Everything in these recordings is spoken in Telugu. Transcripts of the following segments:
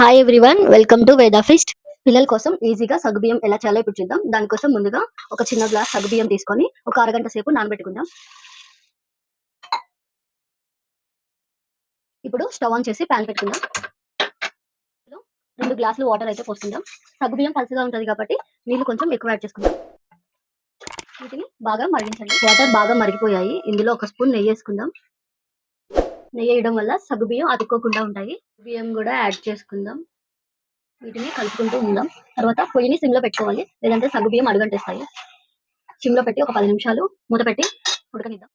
Hi everyone welcome to Veda feast పిల్లల కోసం ఈజీగా సగ్గుబియ్యం ఎలా చేయాలో ఇప్పుడు చూద్దాం. దానికోసం ముందుగా ఒక చిన్న గ్లాస్ సగ్గుబియ్యం తీసుకొని ఒక అరగంట సేపు నానబెట్టుకుందాం. ఇప్పుడు స్టవ్ ఆన్ చేసి ప్యాన్ పెట్టుకుందాం. రెండు గ్లాసులు వాటర్ అయితే పోసుకుందాం. సగ్గుబియ్యం పలుసుగా ఉంటుంది కాబట్టి నీళ్ళు కొంచెం ఎక్కువ యాడ్ చేసుకుందాం. వీటిని బాగా మరిగించండి. వాటర్ బాగా మరిగిపోయాయి. ఇందులో ఒక స్పూన్ నెయ్యి వేసుకుందాం. నెయ్యి వేయడం వల్ల సగ్గుబియ్యం అతుక్కోకుండా ఉంటాయి. బియ్యం కూడా యాడ్ చేసుకుందాం. వీటిని కలుపుకుంటూ ఉందాం. తర్వాత పొయ్యిని సిమ్లో పెట్టుకోవాలి. లేదంటే సగ్గు బియ్యం అడుగంటేస్తాయి. సిమ్లో పెట్టి ఒక పది నిమిషాలు మూత పెట్టి ఉడకనిద్దాం.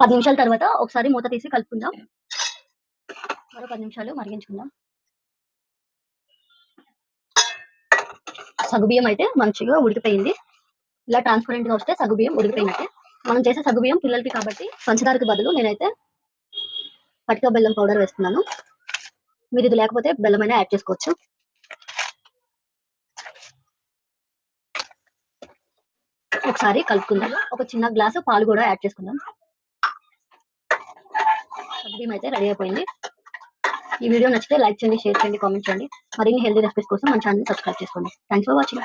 పది నిమిషాల తర్వాత ఒకసారి మూత తీసి కలుపుకుందాం. మరో పది నిమిషాలు మరిగించుకుందాం. సగ్గుబియ్యం అయితే మంచిగా ఉడికిపోయింది. ఇలా ట్రాన్స్పరెంట్గా వస్తే సగ్గుబియ్యం ఉడికిపోయినట్టే. మనం చేసే సగ్గుబియ్యం పిల్లలకి కాబట్టి పంచదారకి బదులు నేనైతే పటిక బెల్లం పౌడర్ వేస్తున్నాను. మీరు ఇది లేకపోతే బెల్లమైనా యాడ్ చేసుకోవచ్చు. ఒకసారి కలుపుకుందాం. ఒక చిన్న గ్లాసు పాలు కూడా యాడ్ చేసుకుందాం. సగ్గుబియ్యం అయితే రెడీ అయిపోయింది. ఈ వీడియో నచ్చితే లైక్ చేయండి షేర్ చేయండి కామెంట్ చేయండి. మరిన్ని హెల్దీ రెసిపీస్ కోసం మన ఛానల్ సబ్స్క్రైబ్ చేసుకోండి. Thanks for watching.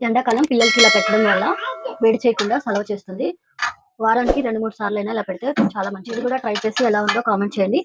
ఎండాకాలం పిల్లలకి ఇలా పెట్టడం వల్ల వేడి చేయకుండా సెలవు చేస్తుంది. వారానికి రెండు మూడు సార్లు అయినా ఇలా పెడితే చాలా మంచిది. కూడా ట్రై చేసి ఎలా ఉందో కామెంట్ చేయండి.